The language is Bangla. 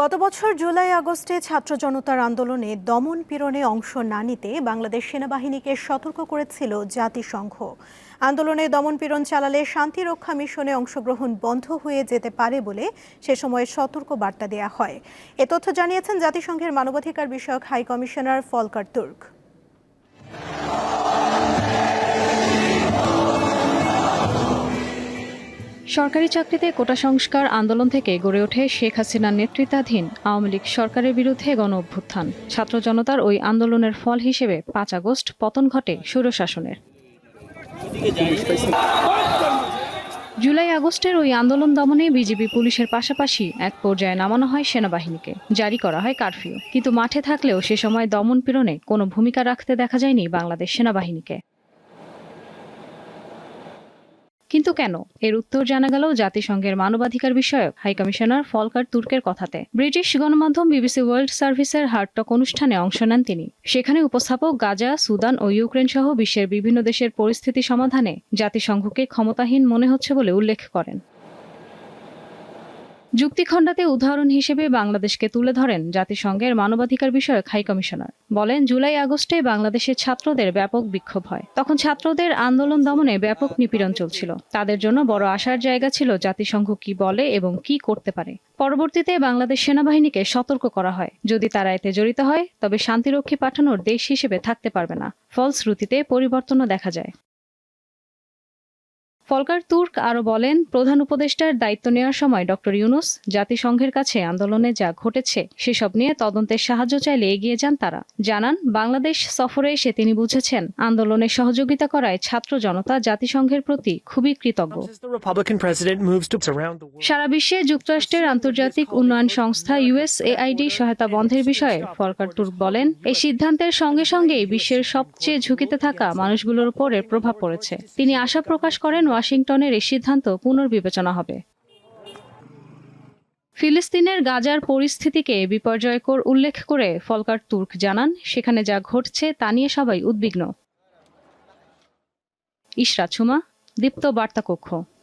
গত বছর জুলাই আগস্টে ছাত্র জনতার আন্দোলনে দমন পীড়নে অংশ না নিতে বাংলাদেশ সেনাবাহিনীকে সতর্ক করেছিল জাতিসংঘ। আন্দোলনে দমন পীড়ন চালালে শান্তি রক্ষা মিশনে অংশগ্রহণ বন্ধ হয়ে যেতে পারে বলে সে সময় সতর্ক বার্তা দেয়া হয়। এ তথ্য জানিয়েছেন জাতিসংঘের মানবাধিকার বিষয়ক হাই কমিশনার ফলকার তুর্ক। সরকারি চাকরিতে কোটা সংস্কার আন্দোলন থেকে গড়ে ওঠে শেখ হাসিনার নেতৃত্বাধীন আওয়ামী লীগ সরকারের বিরুদ্ধে গণ অভ্যুত্থান। ছাত্র জনতার ওই আন্দোলনের ফল হিসেবে পাঁচ আগস্ট পতন ঘটে স্বৈরশাসনের জুলাই আগস্টের ওই আন্দোলন দমনে বিজেপি পুলিশের পাশাপাশি এক পর্যায়ে নামানো হয় সেনাবাহিনীকে। জারি করা হয় কারফিউ। কিন্তু মাঠে থাকলেও সে সময় দমন পীড়নে কোনো ভূমিকা রাখতে দেখা যায়নি বাংলাদেশ সেনাবাহিনীকে। কিন্তু কেন? এর উত্তর জানা গেল জাতিসংঘের মানবাধিকার বিষয়ক হাইকমিশনার ফলকার তুর্কের কথাতে। ব্রিটিশ গণমাধ্যম বিবিসি ওয়ার্ল্ড সার্ভিসের হার্টটক অনুষ্ঠানে অংশ নেন তিনি। সেখানে উপস্থাপক গাজা, সুদান ও ইউক্রেন সহ বিশ্বের বিভিন্ন দেশের পরিস্থিতি সমাধানে জাতিসংঘকে ক্ষমতাহীন মনে হচ্ছে বলে উল্লেখ করেন। যুক্তি খণ্ডাতে উদাহরণ হিসেবে বাংলাদেশকে তুলে ধরেন জাতিসংঘের মানবাধিকার বিষয়ক হাই কমিশনার। বলেন, জুলাই আগস্টে বাংলাদেশের ছাত্রদের ব্যাপক বিক্ষোভ হয়। তখন ছাত্রদের আন্দোলন দমনে ব্যাপক নিপীড়ন চলছিল। তাদের জন্য বড় আশার জায়গা ছিল জাতিসংঘ কি বলে এবং কি করতে পারে। পরবর্তীতে বাংলাদেশ সেনাবাহিনীকে সতর্ক করা হয়। যদি তারা এতে জড়িত হয়, তবে শান্তিরক্ষী পাঠানোর দেশ হিসেবে থাকতে পারবে না। ফলশ্রুতিতে পরিবর্তনও দেখা যায়। ফলকার তুর্ক আরও বলেন প্রধান উপদেষ্টার দায়িত্ব নেওয়ার সময় ডক্টর ইউনুস জাতিসংঘের কাছে আন্দোলনে যা ঘটেছে সেসব নিয়ে তদন্তের সাহায্য চাইলে এগিয়ে যান তারা জানান বাংলাদেশ সফরে এসে তিনি বুঝেছেন আন্দোলনে সহযোগিতা করায় ছাত্র জনতা জাতিসংঘের প্রতি খুবই কৃতজ্ঞ. সারা বিশ্বে যুক্তরাষ্ট্রের আন্তর্জাতিক উন্নয়ন সংস্থা ইউএসএআইডি সহায়তা বন্ধের বিষয়ে ফলকার তুর্ক বলেন এই সিদ্ধান্তের সঙ্গে সঙ্গেই বিশ্বের সবচেয়ে ঝুঁকিতে থাকা মানুষগুলোর উপর এর প্রভাব পড়েছে তিনি আশা প্রকাশ করেন ওয়াশিংটনের এই সিদ্ধান্ত পুনর্বিবেচনা হবে। ফিলিস্তিনের গাজার পরিস্থিতিকে বিপর্যয়কর উল্লেখ করে ফলকার তুর্ক জানান, সেখানে যা ঘটছে তা নিয়ে সবাই উদ্বিগ্ন। ইশরাত সুমা, দীপ্ত বার্তা কক্ষ